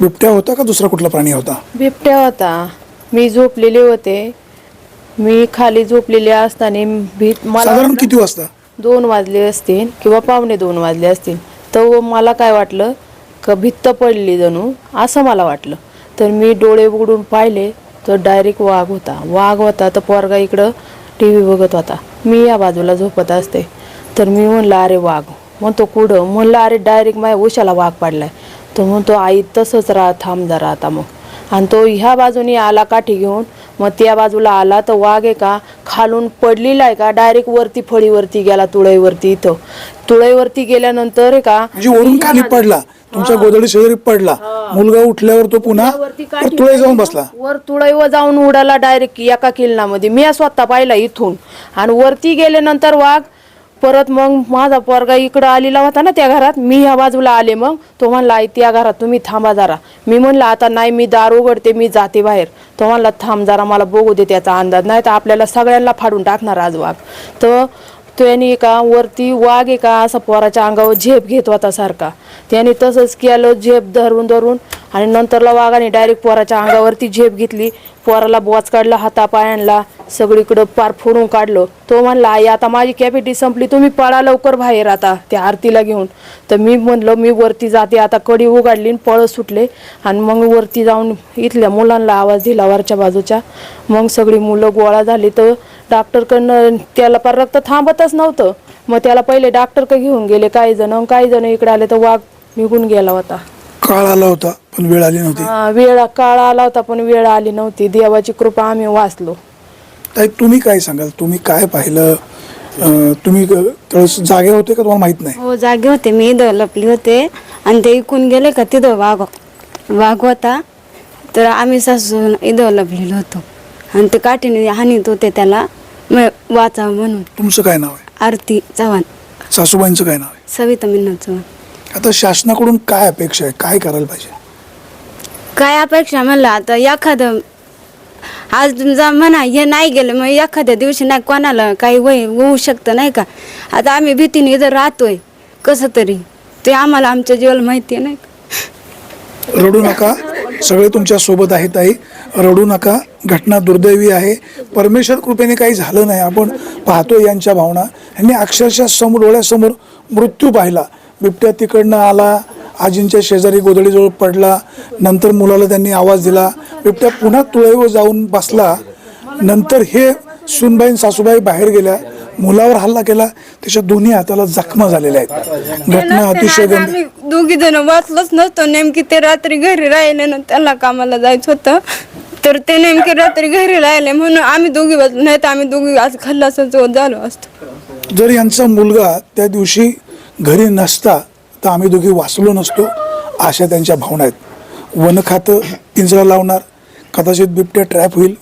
बिबट्या होता का दुसरा कुठला प्राणी होता? बिबट्या होता. मी झोपलेले होते. मी खाली झोपलेले असताना भीत मला साधारण वाटलं- किती वाजता? दोन वाजले असतील किंवा पावणे दोन वाजले असतील. तर मला काय वाटलं? का भित्त पडली जणू असं मला वाटलं. तर मी डोळे उघडून पाहिले तर डायरेक्ट वाघ होता. वाघ होता तर पोरगा इकडं टी व्ही बघत होता. मी या बाजूला झोपत असते. तर मी म्हणलं अरे वाघ. म्हणतो कुठं? म्हणलं अरे डायरेक्ट माझ्या उशाला वाघ पडलाय. तो म्हणतो आई तसंच राहा थांब जरा आता मग. आणि तो ह्या बाजूने आला काठी घेऊन मग त्या बाजूला आला तर वाघ आहे का खालून पडलेला आहे का डायरेक्ट वरती फळीवरती गेला तुळईवरती इथं. तुळईवरती गेल्यानंतर आहे का म्हणजे वरून खाली पडला. तुमच्या गोदडी शेजारी पडला. मुलगा उठल्यावर तो पुन्हा वरती वर काठी तुळे जाऊन बसला. वर तुळईवर जाऊन उडाला डायरेक्ट एका किल्लामध्ये मी स्वतः पाहिला इथून. आणि वरती गेल्यानंतर वाघ परत मग माझा पोरगा इकडं आलेला होता ना त्या घरात मी ह्या बाजूला आले मग. तो म्हणला आई त्या घरात तुम्ही थांबा जरा. मी म्हणलं आता नाही मी दार उघडते मी जाते बाहेर. तो म्हणला थांब जरा मला बघू दे त्याचा अंदाज. नाही तर आपल्याला सगळ्यांना फाडून टाकणार आज वाघ. तर त्याने का वरती वाघ आहे का असा पोराच्या अंगावर झेप घेत होता सारखा. त्याने तसंच केलं झेप धरून धरून. आणि नंतरला वाघाने डायरेक्ट पोराच्या अंगावरती झेप घेतली. पोराला बोच काढला हातापायांना सगळीकडं पार फोडून काढलं. तो म्हणला आई आता माझी कॅपॅसिटी संपली तुम्ही पळा लवकर बाहेर आता त्या आरतीला घेऊन. तर मी म्हणलं मी वरती जाते आता कडी उघडली आणि पळत सुटले. आणि मग वरती जाऊन इथल्या मुलांना आवाज दिला वरच्या बाजूच्या. मग सगळी मुलं गोळा झाली तर डॉक्टरकडनं त्याला पार रक्त थांबतच नव्हतं. मग त्याला पहिले डॉक्टरकडे घेऊन गेले काही जण. काही जण इकडे आले तर वाघ निघून गेला होता. काळ आला होता पण वेळ आली नव्हती. वेळ काळ आला होता पण वेळ आली नव्हती. देवाची कृपा आम्ही वाचलो. ताई तुम्ही काय सांगाल? तुम्ही काय पाहिलं? अं, तुम्ही ग- त्यावेळेस जागे होते का तुम्हाला माहीत नाही? हो जागे होते. मी इथं लपली होते. आणि ते इकून गेले का तिथं वाघ वाघ होता. तर आम्ही सासू इथं लपलेलो होतो. आणि ते काठीने हानीत होते त्याला. म- वाचावं म्हणून. तुमचं काय नाव आहे? आरती चव्हाण. सासूबाईंचं काय नाव आहे? सविता मिन्ना चव्हाण. आता शासनाकडून काय अपेक्षा आहे? काय करायला पाहिजे? काय अपेक्षा म्हणलं? आता एखादं आज जा म्हणा हे नाही गेलं मग एखाद्या दिवशी नाही कोणाला काही वय होऊ शकतं नाही का? आता आम्ही भीतीने इथं राहतोय कसं तरी? ते आम्हाला आमच्या जीवाला माहिती आहे नाही का? रडू नका. सगळे तुमच्यासोबत आहेत आई. रडू नका. घटना दुर्दैवी आहे. परमेश्वर कृपेने काही झालं नाही. आपण पाहतो यांच्या भावना. यांनी अक्षरशः समोर डोळ्यासमोर मृत्यू पाहिला. बिबट्या तिकडनं आला. आजींच्या शेजारी गोधडीजवळ पडला. नंतर मुलाला त्यांनी आवाज दिला. बिबट्या पुन्हा तुळईवर जाऊन बसला. नंतर हे सुनबाई सासूबाई बाहेर गेल्या. मुलावर हल्ला केला. त्याच्या दोन्ही हाताला जखमा झालेल्या आहेत. घटना अतिशय गंभीर. दोघी जण वाचलोच नसतो नेमकी ते रात्री घरी राहिले ना त्याला कामाला जायचं होतं. तर ते नेमके रात्री घरी राहिले म्हणून आम्ही दोघी वाचलो. नाही तर आम्ही दोघी आज खल्लासच झालो असतो. जर यांचा मुलगा त्या दिवशी घरी नसता तर आम्ही दोघी वाचलो नसतो अशा त्यांच्या भावना आहेत. वन खातं पिंजरा लावणार कदाचित बिबट्या ट्रॅप होईल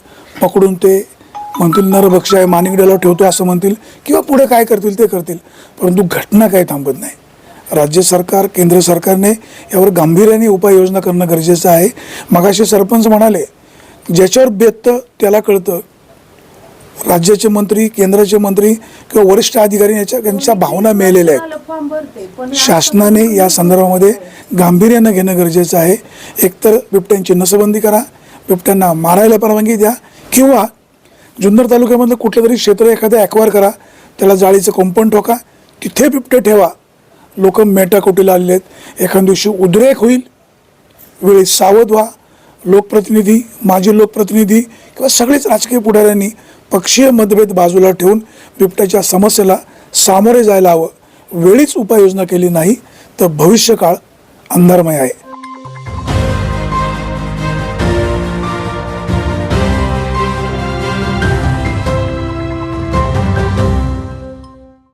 पकडून ते म्हणतील नरभक्ष आहे मानिकड्याला ठेवतो असं म्हणतील किंवा पुढे काय करतील ते करतील. परंतु घटना काही थांबत नाही. राज्य सरकार केंद्र सरकारने यावर गांभीर्याने उपाययोजना करणं गरजेचं आहे. मगाशी सरपंच म्हणाले ज्याच्यावर बेततं त्याला कळतं. राज्याचे मंत्री केंद्राचे मंत्री किंवा वरिष्ठ अधिकारी याच्या त्यांच्या भावना मिळालेल्या आहेत. शासनाने या संदर्भामध्ये गांभीर्यानं घेणं गरजेचं आहे. एकतर बिबट्यांची नसबंदी करा बिबट्यांना मारायला परवानगी द्या. किंवा जुन्नर तालुक्यामधलं कुठलं तरी क्षेत्र एखादं ॲक्वायर करा. त्याला जाळीचं कुंपण ठोका. तिथे बिबटे ठेवा. लोक मेटाकोटीला आलेले आहेत. एखाद्या दिवशी उद्रेक होईल. वेळी सावध व्हा. लोकप्रतिनिधी माजी लोकप्रतिनिधी किंवा सगळेच राजकीय पुढाऱ्यांनी पक्षीय मतभेद बाजूला ठेवून बिबट्याच्या समस्येला सामोरे जायला हवं. वेळीच उपाययोजना केली नाही तर भविष्यकाळ अंधारमय आहे.